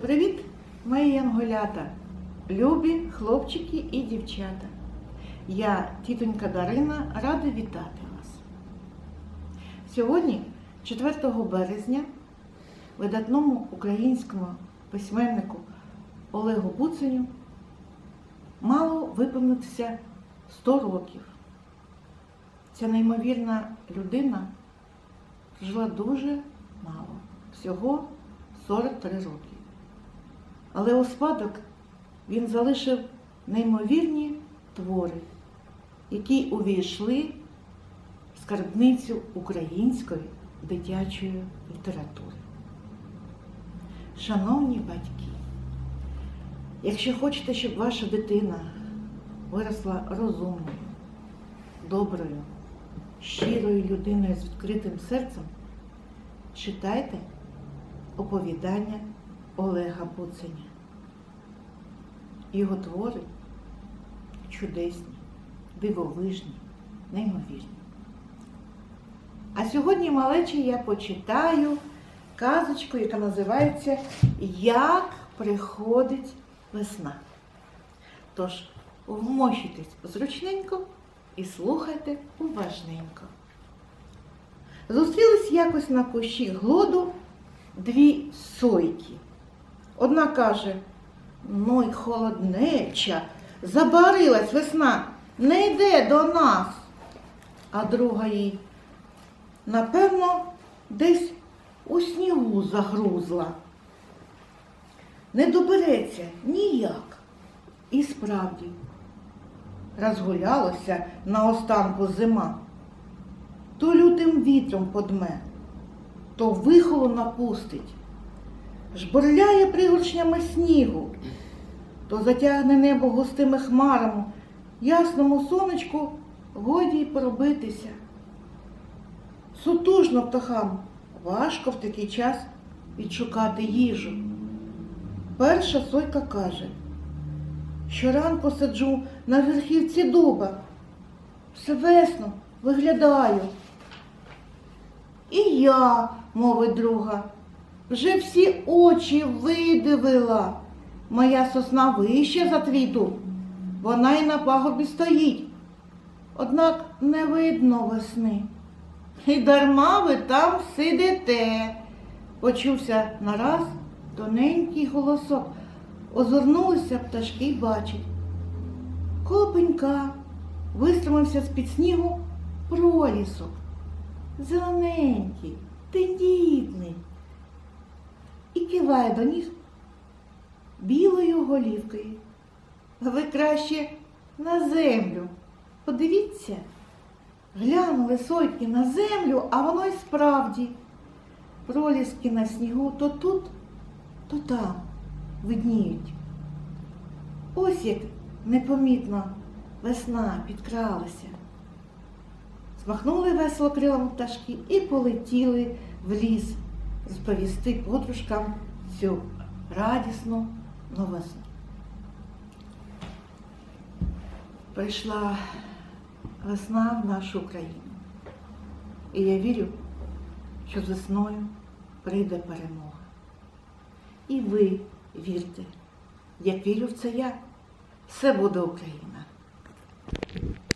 Привіт, мої янголята, любі хлопчики і дівчата. Я, тітонька Дарина, рада вітати вас. Сьогодні, 4 березня, видатному українському письменнику Олегу Буценю мало виповнитися 100 років. Ця неймовірна людина жила дуже мало, всього 43 роки. Але у спадок він залишив неймовірні твори, які увійшли в скарбницю української дитячої літератури. Шановні батьки, якщо хочете, щоб ваша дитина виросла розумною, доброю, щирою людиною з відкритим серцем, читайте оповідання Олега Буценя. Його твори чудесні, дивовижні, неймовірні. А сьогодні, малечі, я почитаю казочку, яка називається Як приходить весна. Тож, вмощуйтесь зручненько і слухайте уважненько. Зустрілись якось на кущі глоду дві сойки. Одна каже, ну й холоднеча, забарилась весна, не йде до нас. А друга їй, напевно, десь у снігу загрузла. Не добереться ніяк. І справді, розгулялося на останку зима, то лютим вітром подме, то вихолу напустить, жбурляє пригоршнями снігу, то затягне небо густими хмарами, ясному сонечку годі й пробитися. Сутужно птахам важко в такий час відшукати їжу. Перша сойка каже, щоранку сиджу на верхівці дуба, все весно виглядаю. І я, мовить друга, вже всі очі видивила. Моя сосна вище за твій дуб, вона й на пагорбі стоїть. Однак не видно весни. І дарма ви там сидите. Почувся нараз тоненький голосок. Озирнулися пташки й бачать. Копенька вистромився з-під снігу пролісок. Зелененький, тендітний. І киває до них білою голівкою. Ви краще на землю. Подивіться, глянули сойки на землю, а воно й справді. Проліски на снігу то тут, то там видніють. Ось як непомітно весна підкралася. Змахнули весело крилами пташки і полетіли в ліс розповісти подружкам цю радісну новосну. Прийшла весна в нашу країну. І я вірю, що з весною прийде перемога. І ви вірте, як вірю в це я, все буде Україна.